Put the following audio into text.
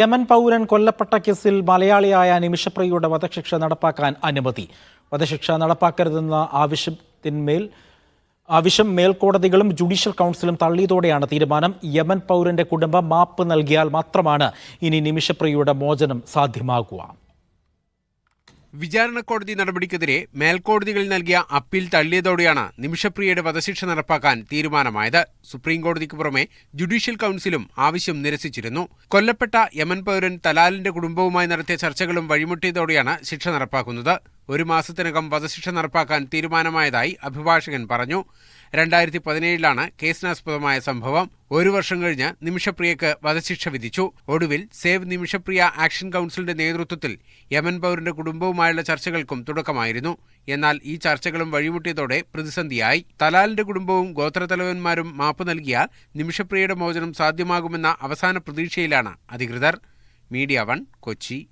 Yemen പൗരൻ കൊല്ലപ്പെട്ട കേസിൽ മലയാളിയായ നിമിഷപ്രിയയുടെ വധശിക്ഷ നടപ്പാക്കാൻ അനുമതി. വധശിക്ഷ നടപ്പാക്കരുതെന്ന ആവശ്യത്തിന്മേൽ ആവശ്യം മേൽക്കോടതികളും ജുഡീഷ്യൽ കൗൺസിലും തള്ളിയതോടെയാണ് തീരുമാനം. യമൻ പൗരന്റെ കുടുംബം മാപ്പ് നൽകിയാൽ മാത്രമാണ് ഇനി നിമിഷപ്രിയയുടെ മോചനം സാധ്യമാകുക. വിചാരണ കോടതി നടപടിക്കെതിരെ മേൽക്കോടതികളിൽ നൽകിയ അപ്പീൽ തള്ളിയതോടെയാണ് നിമിഷപ്രിയയുടെ വധശിക്ഷ നടപ്പാക്കാൻ തീരുമാനമായത്. സുപ്രീം കോടതിക്ക് പുറമെ ജുഡീഷ്യൽ കൗൺസിലും ആവശ്യം നിരസിച്ചിരുന്നു. കൊല്ലപ്പെട്ട യമൻ പൗരൻ തലാലിന്റെ കുടുംബവുമായി നടത്തിയ ചർച്ചകളും വഴിമുട്ടിയതോടെയാണ് ശിക്ഷ നടപ്പാക്കുന്നത്. ഒരു മാസത്തിനകം വധശിക്ഷ നടപ്പാക്കാൻ തീരുമാനമായതായി അഭിഭാഷകൻ പറഞ്ഞു. രണ്ടായിരത്തി പതിനേഴിലാണ് കേസിനാസ്പദമായ സംഭവം. ഒരു വർഷം കഴിഞ്ഞ് നിമിഷപ്രിയക്ക് വധശിക്ഷ വിധിച്ചു. ഒടുവിൽ സേവ് നിമിഷപ്രിയ ആക്ഷൻ കൗൺസിലിന്റെ നേതൃത്വത്തിൽ യമൻ പൗരന്റെ കുടുംബവുമായുള്ള ചർച്ചകൾക്കും തുടക്കമായിരുന്നു. എന്നാൽ ഈ ചർച്ചകളും വഴിമുട്ടിയതോടെ പ്രതിസന്ധിയായി. തലാലിന്റെ കുടുംബവും ഗോത്രതലവന്മാരും മാപ്പ് നൽകിയ നിമിഷപ്രിയയുടെ മോചനം സാധ്യമാകുമെന്ന അവസാന പ്രതീക്ഷയിലാണ് അധികൃതർ. Media one Kochi.